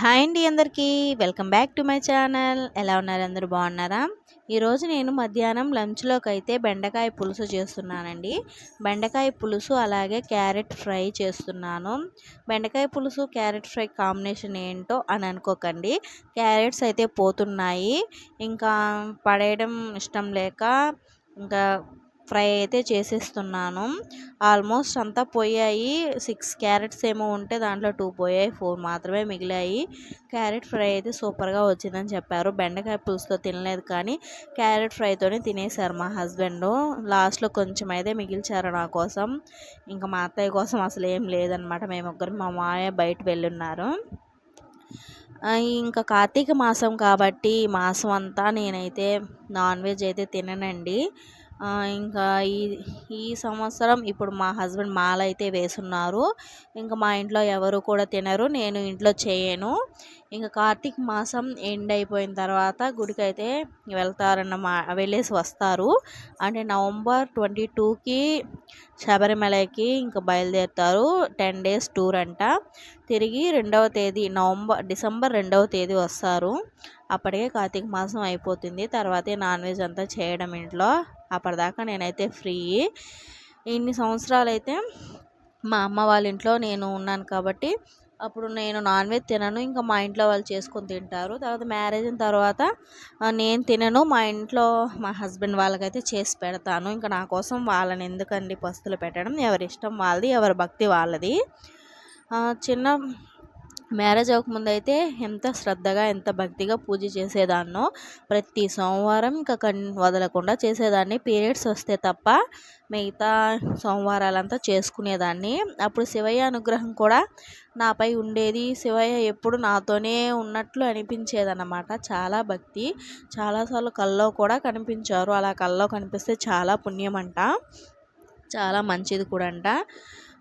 Hi అండి అందరికీ. Welcome back to my channel. ఎలా ఉన్నారు? అందరూ బాగున్నారా? ఈరోజు నేను మధ్యాహ్నం లంచ్లోకి అయితే బెండకాయ పులుసు చేస్తున్నానండి. బెండకాయ పులుసు అలాగే క్యారెట్ ఫ్రై చేస్తున్నాను. బెండకాయ పులుసు క్యారెట్ ఫ్రై కాంబినేషన్ ఏంటో అని అనుకోకండి. క్యారెట్స్ అయితే పోతున్నాయి. ఇంకా పడేయడం ఇష్టం లేక ఇంకా ఫ్రై అయితే చేసేస్తున్నాను. ఆల్మోస్ట్ అంతా పోయాయి. సిక్స్ క్యారెట్స్ ఏమో ఉంటే దాంట్లో టూ పోయాయి. ఫోర్ మాత్రమే మిగిలాయి. క్యారెట్ ఫ్రై అయితే సూపర్గా వచ్చిందని చెప్పారు. బెండకాయ పులుసుతో తినలేదు కానీ క్యారెట్ ఫ్రైతోనే తినేశారు మా హస్బెండ్. లాస్ట్లో కొంచెం అయితే మిగిల్చారు నా కోసం. ఇంకా మా అత్తయ్య కోసం అసలు ఏం లేదనమాట మేము ఒక్కరు మా మాయ బయట వెళ్ళున్నారు. ఇంకా కార్తీక మాసం కాబట్టి మాసం అంతా నేనైతే నాన్ వెజ్ అయితే తిననండి. ఇంకా ఈ ఈ సంవత్సరం ఇప్పుడు మా హస్బెండ్ మాల అయితే వేసున్నారు. ఇంకా మా ఇంట్లో ఎవరు కూడా తినరు నేను ఇంట్లో చేయను. ఇంకా కార్తీక మాసం ఎండ్ అయిపోయిన తర్వాత గుడికి అయితే వెళ్తారన్న మా వెళ్ళేసి వస్తారు. అంటే నవంబర్ ట్వంటీ టూకి శబరిమలకి ఇంకా బయలుదేరుతారు. టెన్ డేస్ టూర్ అంట. తిరిగి రెండవ తేదీ నవంబర్ డిసెంబర్ రెండవ తేదీ వస్తారు. అప్పటికే కార్తీక మాసం అయిపోతుంది. తర్వాతే నాన్ వెజ్ అంతా చేయడం ఇంట్లో. అప్పటిదాకా నేనైతే ఫ్రీ. ఇన్ని సంవత్సరాలు అయితే మా అమ్మ వాళ్ళ ఇంట్లో నేను ఉన్నాను కాబట్టి అప్పుడు నేను నాన్ వెజ్ తినను. ఇంకా మా ఇంట్లో వాళ్ళు చేసుకొని తింటారు. తర్వాత మ్యారేజ్ అయిన తర్వాత నేను తినను. మా ఇంట్లో మా హస్బెండ్ వాళ్ళకైతే చేసి పెడతాను. ఇంకా నా కోసం వాళ్ళని ఎందుకండి పస్తులు పెట్టడం? ఎవరి ఇష్టం వాళ్ళది ఎవరి భక్తి వాళ్ళది. చిన్న మ్యారేజ్ అవ్వకముందు అయితే ఎంత శ్రద్ధగా ఎంత భక్తిగా పూజ చేసేదాన్నో ప్రతి సోమవారం ఇంకా కన్ వదలకుండా చేసేదాన్ని. పీరియడ్స్ వస్తే తప్ప మిగతా సోమవారాలంతా చేసుకునేదాన్ని. అప్పుడు శివయ్య అనుగ్రహం కూడా నాపై ఉండేది. శివయ్య ఎప్పుడు నాతోనే ఉన్నట్లు అనిపించేదన్నమాట. చాలా భక్తి. చాలాసార్లు కల్లో కూడా కనిపించారు. అలా కల్లో కనిపిస్తే చాలా పుణ్యం అంట చాలా మంచిది కూడా అంట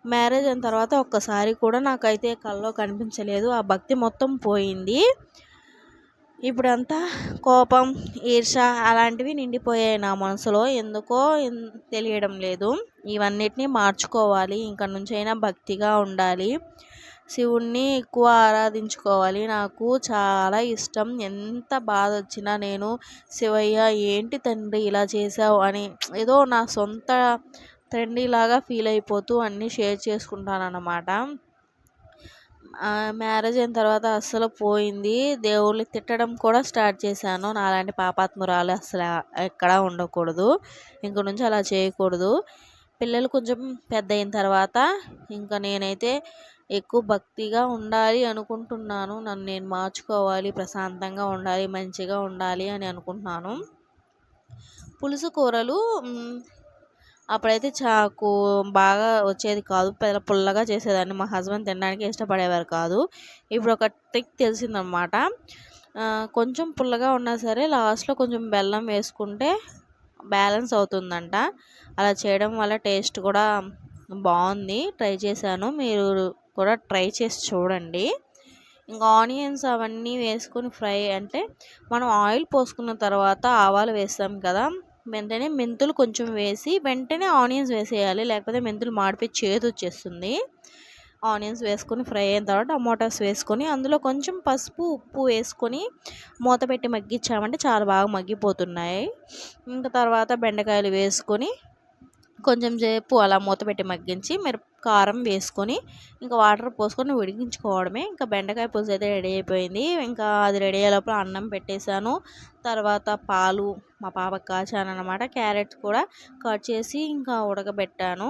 మ్యారేజ్ అయిన తర్వాత ఒక్కసారి కూడా నాకైతే కల్లో కనిపించలేదు. ఆ భక్తి మొత్తం పోయింది. ఇప్పుడంతా కోపం ఈర్ష అలాంటివి నిండిపోయాయి నా మనసులో. ఎందుకో తెలియడం లేదు. ఇవన్నిటిని మార్చుకోవాలి. ఇంక నుంచైనా భక్తిగా ఉండాలి. శివుణ్ణి ఎక్కువ ఆరాధించుకోవాలి. నాకు చాలా ఇష్టం. ఎంత బాధ వచ్చినా నేను శివయ్య ఏంటి తండ్రి ఇలా చేసావు అని ఏదో నా సొంత ట్రెండీలాగా ఫీల్ అయిపోతూ అన్నీ షేర్ చేసుకుంటాను అన్నమాట మ్యారేజ్ అయిన తర్వాత అస్సలు పోయింది. దేవుళ్ళు తిట్టడం కూడా స్టార్ట్ చేశాను. నాలాంటి పాపాత్మురాలు అసలు ఎక్కడా ఉండకూడదు. ఇంక నుంచి అలా చేయకూడదు. పిల్లలు కొంచెం పెద్ద అయిన తర్వాత ఇంకా నేనైతే ఎక్కువ భక్తిగా ఉండాలి అనుకుంటున్నాను. నన్ను నేను మార్చుకోవాలి ప్రశాంతంగా ఉండాలి మంచిగా ఉండాలి అని అనుకుంటున్నాను. పులుసు కూరలు అప్పుడైతే చాకు బాగా వచ్చేది కాదు. పెద్ద పుల్లగా చేసేదాన్ని. మా హస్బెండ్ తినడానికి ఇష్టపడేవారు కాదు. ఇప్పుడు ఒక ట్రిక్ తెలిసిందనమాట. కొంచెం పుల్లగా ఉన్నా సరే లాస్ట్లో కొంచెం బెల్లం వేసుకుంటే బ్యాలెన్స్ అవుతుందంట. అలా చేయడం వల్ల టేస్ట్ కూడా బాగుంది. ట్రై చేశాను. మీరు కూడా ట్రై చేసి చూడండి. ఇంకా ఆనియన్స్ అవన్నీ వేసుకొని ఫ్రై అంటే మనం ఆయిల్ పోసుకున్న తర్వాత ఆవాలు వేస్తాం కదా. వెంటనే మెంతులు కొంచెం వేసి వెంటనే ఆనియన్స్ వేసేయాలి. లేకపోతే మెంతులు మాడిపోయి చేదు వచ్చేస్తుంది. ఆనియన్స్ వేసుకొని ఫ్రై అయిన తర్వాత టమాటాస్ వేసుకొని అందులో కొంచెం పసుపు ఉప్పు వేసుకొని మూత పెట్టి మగ్గించామంటే చాలా బాగా మగ్గిపోతున్నాయి. ఇంకా తర్వాత బెండకాయలు వేసుకొని కొంచెం సేపు అలా మూత పెట్టి మగ్గించి మిరప కారం వేసుకొని ఇంకా వాటర్ పోసుకొని ఉడికించుకోవడమే. ఇంకా బెండకాయ పులుసు అయితే రెడీ అయిపోయింది. ఇంకా అది రెడీ అయ్యే లోపల అన్నం పెట్టేశాను. తర్వాత పాలు మా పాపకు కాచాను అనమాట క్యారెట్స్ కూడా కట్ చేసి ఇంకా ఉడకబెట్టాను.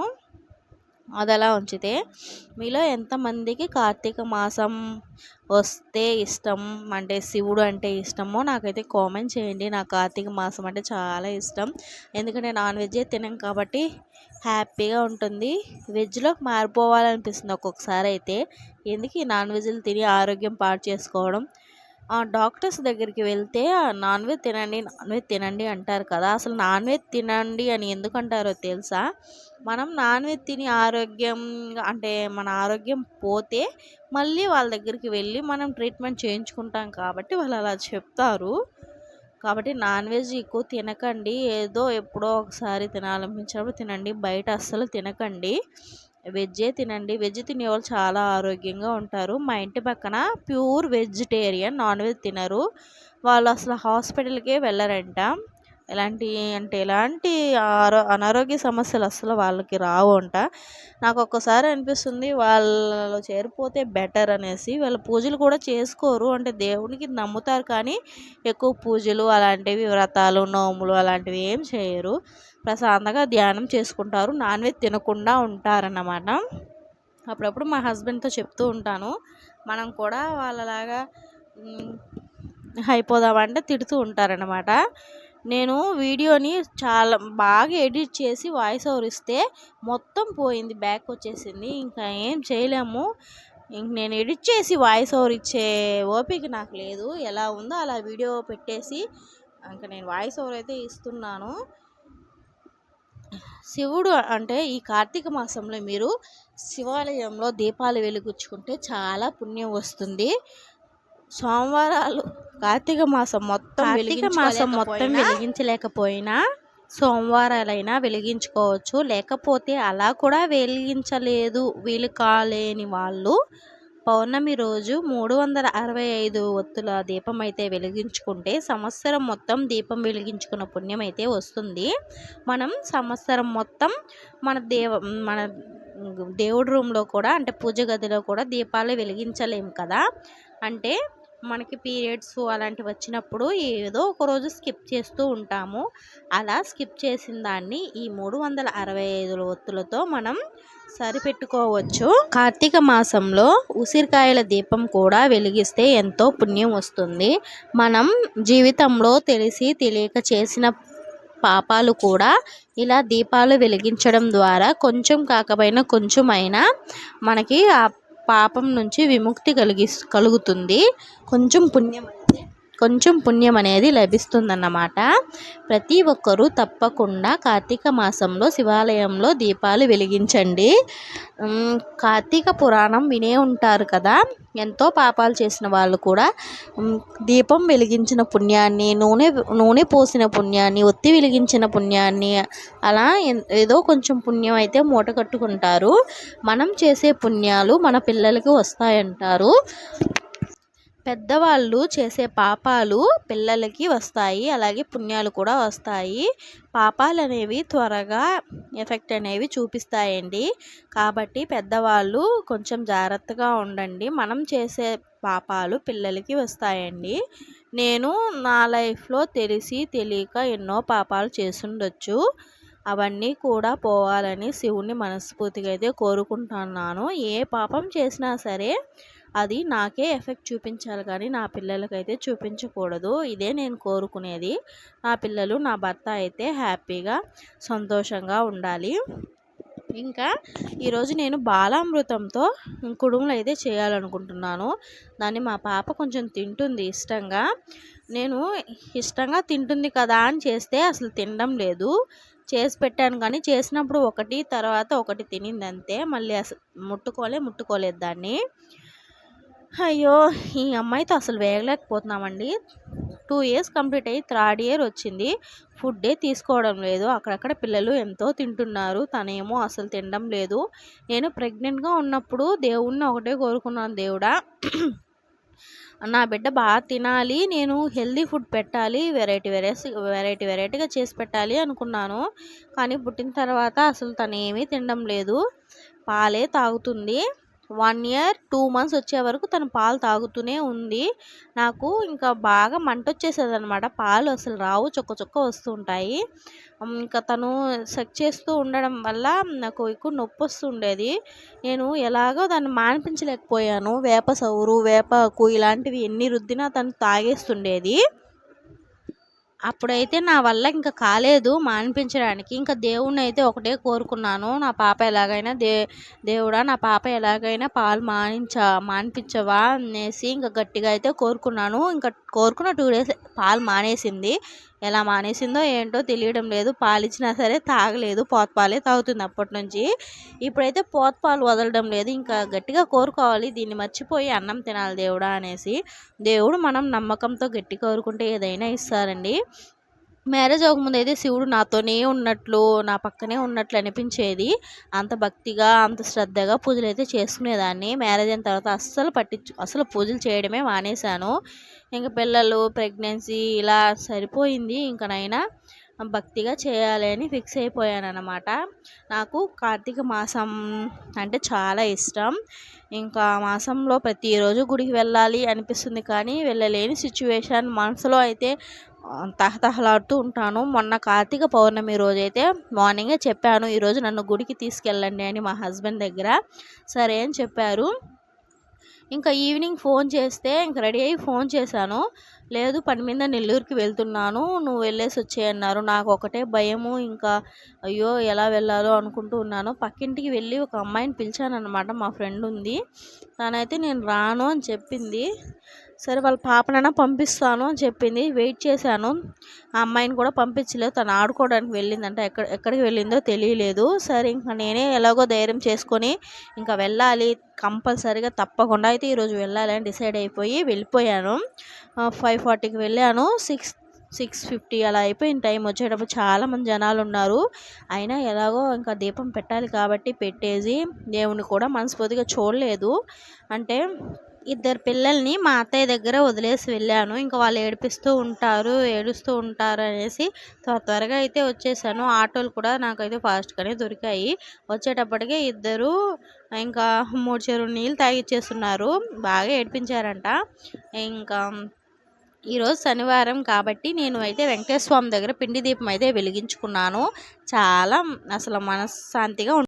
అది అలా ఉంచితే మీలో ఎంతమందికి కార్తీక మాసం వస్తే ఇష్టం? అంటే శివుడు అంటే ఇష్టమో నాకైతే కామెంట్ చేయండి. నాకు కార్తీక మాసం అంటే చాలా ఇష్టం. ఎందుకంటే నాన్ వెజ్ తినం కాబట్టి హ్యాపీగా ఉంటుంది. వెజ్లోకి మారిపోవాలనిపిస్తుంది ఒక్కొక్కసారి అయితే ఎందుకు? ఈ నాన్ వెజ్లు తిని ఆరోగ్యం పాడు చేసుకోవడం. డాక్టర్స్ దగ్గరికి వెళ్తే నాన్ వెజ్ తినండి నాన్ వెజ్ తినండి అంటారు కదా. అసలు నాన్ వెజ్ తినండి అని ఎందుకు అంటారో తెలుసా? మనం నాన్ వెజ్ తిని ఆరోగ్యం అంటే మన ఆరోగ్యం పోతే మళ్ళీ వాళ్ళ దగ్గరికి వెళ్ళి మనం ట్రీట్మెంట్ చేయించుకుంటాం కాబట్టి వాళ్ళు అలా చెప్తారు. కాబట్టి నాన్ వెజ్ ఎక్కువ తినకండి. ఏదో ఎప్పుడో ఒకసారి తినాలనిపించినప్పుడు తినండి. బయట అస్సలు తినకండి. వెజ్జే తినండి. వెజ్ తినేవాళ్ళు చాలా ఆరోగ్యంగా ఉంటారు. మా ఇంటి పక్కన ప్యూర్ వెజిటేరియన్ నాన్ వెజ్ తినరు. వాళ్ళు అసలు హాస్పిటల్కే వెళ్ళరంట. ఎలాంటి అంటే ఎలాంటి ఆరో అనారోగ్య సమస్యలు అసలు వాళ్ళకి రావు అంట నాకు ఒక్కసారి అనిపిస్తుంది వాళ్ళలో చేరిపోతే బెటర్ అనేసి. వాళ్ళ పూజలు కూడా చేసుకోరు. అంటే దేవునికి నమ్ముతారు కానీ ఎక్కువ పూజలు అలాంటివి వ్రతాలు నోములు అలాంటివి ఏం చేయరు. ప్రశాంతంగా ధ్యానం చేసుకుంటారు. నాన్ వెజ్ తినకుండా ఉంటారన్నమాట. అప్పుడప్పుడు మా హస్బెండ్తో చెప్తూ ఉంటాను. మనం కూడా వాళ్ళలాగా అయిపోదామంటే తిడుతూ ఉంటారనమాట నేను వీడియోని చాలా బాగా ఎడిట్ చేసి వాయిస్ ఓవర్ ఇస్తే మొత్తం పోయింది బ్యాక్ వచ్చేసింది. ఇంకా ఏం చేయలేము. ఇంక నేను ఎడిట్ చేసి వాయిస్ ఓవర్ ఇచ్చే ఓపిక నాకు లేదు. ఎలా ఉందో అలా వీడియో పెట్టేసి ఇంకా నేను వాయిస్ ఓవర్ అయితే ఇస్తున్నాను. శివుడు అంటే ఈ కార్తీక మాసంలో మీరు శివాలయంలో దీపాలు వెలిగించుకుంటే చాలా పుణ్యం వస్తుంది. సోమవారాలు కార్తీక మాసం మొత్తం కార్తీక మాసం మొత్తం వెలిగించలేకపోయినా సోమవారాలైనా వెలిగించుకోవచ్చు. లేకపోతే అలా కూడా వెలిగించలేదు. వీలు కాలేని వాళ్ళు పౌర్ణమి రోజు మూడు వందల అరవై ఐదు ఒత్తుల దీపం అయితే వెలిగించుకుంటే సంవత్సరం మొత్తం దీపం వెలిగించుకున్న పుణ్యం అయితే వస్తుంది. మనం సంవత్సరం మొత్తం మన దేవ మన దేవుడి రూమ్లో కూడా అంటే పూజ గదిలో కూడా దీపాలు వెలిగించలేము కదా. అంటే మనకి పీరియడ్స్ అలాంటివి వచ్చినప్పుడు ఏదో ఒక రోజు స్కిప్ చేస్తూ ఉంటాము. అలా స్కిప్ చేసిన దాన్ని ఈ మూడు వందల అరవై ఐదు ఒత్తులతో మనం సరిపెట్టుకోవచ్చు. కార్తీక మాసంలో ఉసిరికాయల దీపం కూడా వెలిగిస్తే ఎంతో పుణ్యం వస్తుంది. మనం జీవితంలో తెలిసి తెలియక చేసిన పాపాలు కూడా ఇలా దీపాలు వెలిగించడం ద్వారా కొంచెం కాకపోయినా కొంచెమైనా మనకి ఆ పాపం నుంచి విముక్తి కలిగి కలుగుతుంది. కొంచెం పుణ్యం కొంచెం పుణ్యం అనేది లభిస్తుందన్నమాట. ప్రతి ఒక్కరూ తప్పకుండా కార్తీక మాసంలో శివాలయంలో దీపాలు వెలిగించండి. కార్తీక పురాణం వినే ఉంటారు కదా. ఎంతో పాపాలు చేసిన వాళ్ళు కూడా దీపం వెలిగించిన పుణ్యాన్ని నూనె నూనె పోసిన పుణ్యాన్ని ఒత్తి వెలిగించిన పుణ్యాన్ని అలా ఏదో కొంచెం పుణ్యం అయితే మూట కట్టుకుంటారు. మనం చేసే పుణ్యాలు మన పిల్లలకి వస్తాయంటారు. పెద్దవాళ్ళు చేసే పాపాలు పిల్లలకి వస్తాయి. అలాగే పుణ్యాలు కూడా వస్తాయి. పాపాలు అనేవి త్వరగా ఎఫెక్ట్ అనేవి చూపిస్తాయండి. కాబట్టి పెద్దవాళ్ళు కొంచెం జాగ్రత్తగా ఉండండి. మనం చేసే పాపాలు పిల్లలకి వస్తాయండి. నేను నా లైఫ్లో తెలిసి తెలియక ఎన్నో పాపాలు చేసుండొచ్చు. అవన్నీ కూడా పోవాలని శివుణ్ణి మనస్ఫూర్తిగా అయితే కోరుకుంటున్నాను. ఏ పాపం చేసినా సరే అది నాకే ఎఫెక్ట్ చూపించాలి కానీ నా పిల్లలకైతే చూపించకూడదు. ఇదే నేను కోరుకునేది. నా పిల్లలు నా భర్త అయితే హ్యాపీగా సంతోషంగా ఉండాలి. ఇంకా ఈరోజు నేను బాలామృతంతో కుడుములు అయితే చేయాలనుకుంటున్నాను. దాన్ని మా పాప కొంచెం తింటుంది ఇష్టంగా. నేను ఇష్టంగా తింటుంది కదా అని చేస్తే అసలు తినడం లేదు. చేసి పెట్టాను కానీ చేసినప్పుడు ఒకటి తర్వాత ఒకటి తినింది అంతే మళ్ళీ అసలు ముట్టుకోలే ముట్టుకోలేదు దాన్ని. అయ్యో ఈ అమ్మాయితో అసలు వేగలేకపోతున్నామండి. టూ ఇయర్స్ కంప్లీట్ అయ్యి థర్డ్ ఇయర్ వచ్చింది. ఫుడ్డే తీసుకోవడం లేదు. అక్కడక్కడ పిల్లలు ఎంతో తింటున్నారు. తనేమో అసలు తినడం లేదు. నేను ప్రెగ్నెంట్గా ఉన్నప్పుడు దేవుణ్ణి ఒకటే కోరుకున్నాను దేవుడా. నా బిడ్డ బాగా తినాలి. నేను హెల్దీ ఫుడ్ పెట్టాలి. వెరైటీ వెరైటీ వెరైటీ వెరైటీగా చేసి పెట్టాలి అనుకున్నాను. కానీ పుట్టిన తర్వాత అసలు తను ఏమీ తినడం లేదు. పాలే తాగుతుంది. వన్ ఇయర్ టూ మంత్స్ వచ్చే వరకు తను పాలు తాగుతూనే ఉంది. నాకు ఇంకా బాగా మంట వచ్చేసేది అనమాట పాలు అసలు రావు చొక్క చొక్క వస్తుంటాయి. ఇంకా తను సెక్ చేస్తూ ఉండడం వల్ల నాకు ఎక్కువ నొప్పి వస్తుండేది నేను ఎలాగో దాన్ని మాన్పించలేకపోయాను. వేప సౌరు వేపాకు ఇలాంటివి ఎన్ని రుద్దినా తను తాగేస్తుండేది. అప్పుడైతే నా వల్ల ఇంకా కాలేదు మాన్పించడానికి. ఇంకా దేవుణ్ణి అయితే ఒకటే కోరుకున్నాను. నా పాప ఎలాగైనా దే దేవుడా నా పాప ఎలాగైనా పాలు మానించ మాన్పించవా అనేసి ఇంకా గట్టిగా అయితే కోరుకున్నాను. ఇంకా కోరుకున్న టూ డేస్ పాలు మానేసింది. ఎలా మానేసిందో ఏంటో తెలియడం లేదు. పాలిచ్చినా సరే తాగలేదు. పోతపాలే తాగుతుంది అప్పటి నుంచి. ఇప్పుడైతే పోతపాలు వదలడం లేదు. ఇంకా గట్టిగా కోరుకోవాలి. దీన్ని మర్చిపోయి అన్నం తినాలి దేవుడా అనేసి. దేవుడు మనం నమ్మకంతో గట్టి కోరుకుంటే ఏదైనా ఇస్తారండి. మ్యారేజ్ అవ్వకముందు అయితే శివుడు నాతోనే ఉన్నట్లు నా పక్కనే ఉన్నట్లు అనిపించేది. అంత భక్తిగా అంత శ్రద్ధగా పూజలు అయితే చేసుకునేదాన్ని. మ్యారేజ్ అయిన తర్వాత అస్సలు పట్టించు అసలు పూజలు చేయడమే మానేశాను. ఇంకా పిల్లలు ప్రెగ్నెన్సీ ఇలా సరిపోయింది. ఇంకనైనా భక్తిగా చేయాలి అని ఫిక్స్ అయిపోయాను అనమాట నాకు కార్తీక మాసం అంటే చాలా ఇష్టం. ఇంకా మాసంలో ప్రతిరోజు గుడికి వెళ్ళాలి అనిపిస్తుంది కానీ వెళ్ళలేని సిచ్యువేషన్. మనసులో అయితే తహతహలాడుతూ ఉంటాను. మొన్న కార్తీక పౌర్ణమి రోజైతే మార్నింగే చెప్పాను ఈరోజు నన్ను గుడికి తీసుకెళ్ళండి అని మా హస్బెండ్ దగ్గర. సరే అని చెప్పారు. ఇంకా ఈవినింగ్ ఫోన్ చేస్తే ఇంక రెడీ అయ్యి ఫోన్ చేశాను. లేదు పని మీద నెల్లూరుకి వెళ్తున్నాను నువ్వు వెళ్ళేసి వచ్చేయన్నారు నాకు ఒకటే భయము ఇంకా అయ్యో ఎలా వెళ్ళాలో అనుకుంటూ ఉన్నాను. పక్కింటికి వెళ్ళి ఒక అమ్మాయిని పిలిచాను మా ఫ్రెండ్ ఉంది. తనైతే నేను రాను అని చెప్పింది. సరే వాళ్ళ పాపనైనా పంపిస్తాను అని చెప్పింది. వెయిట్ చేశాను. ఆ అమ్మాయిని కూడా పంపించలేదు. తను ఆడుకోవడానికి వెళ్ళిందంట. ఎక్కడ ఎక్కడికి వెళ్ళిందో తెలియలేదు. సరే ఇంకా నేనే ఎలాగో ధైర్యం చేసుకొని ఇంకా వెళ్ళాలి. కంపల్సరీగా తప్పకుండా అయితే ఈరోజు వెళ్ళాలి అని డిసైడ్ అయిపోయి వెళ్ళిపోయాను. ఫైవ్ ఫార్టీకి వెళ్ళాను. సిక్స్ సిక్స్ ఫిఫ్టీ అలా అయిపోయిన టైం వచ్చేటప్పుడు చాలామంది జనాలు ఉన్నారు. అయినా ఎలాగో ఇంకా దీపం పెట్టాలి కాబట్టి పెట్టేసి దేవుని కూడా మనస్ఫూర్తిగా చూడలేదు. అంటే ఇద్దరు పిల్లల్ని మా అత్తయ్య దగ్గర వదిలేసి వెళ్ళాను. ఇంకా వాళ్ళు ఏడిపిస్తూ ఉంటారు ఏడుస్తూ ఉంటారు అనేసి త్వర త్వరగా అయితే వచ్చేసాను. ఆటోలు కూడా నాకైతే ఫాస్ట్గానే దొరికాయి. వచ్చేటప్పటికే ఇద్దరు ఇంకా మూడు చెరువు నీళ్ళు తాగిచ్చేస్తున్నారు. బాగా ఏడిపించారంట. ఇంకా ఈరోజు శనివారం కాబట్టి నేను అయితే వెంకటేశ్వర స్వామి దగ్గర పిండి దీపం అయితే వెలిగించుకున్నాను. చాలా అసలు మనశ్శాంతిగా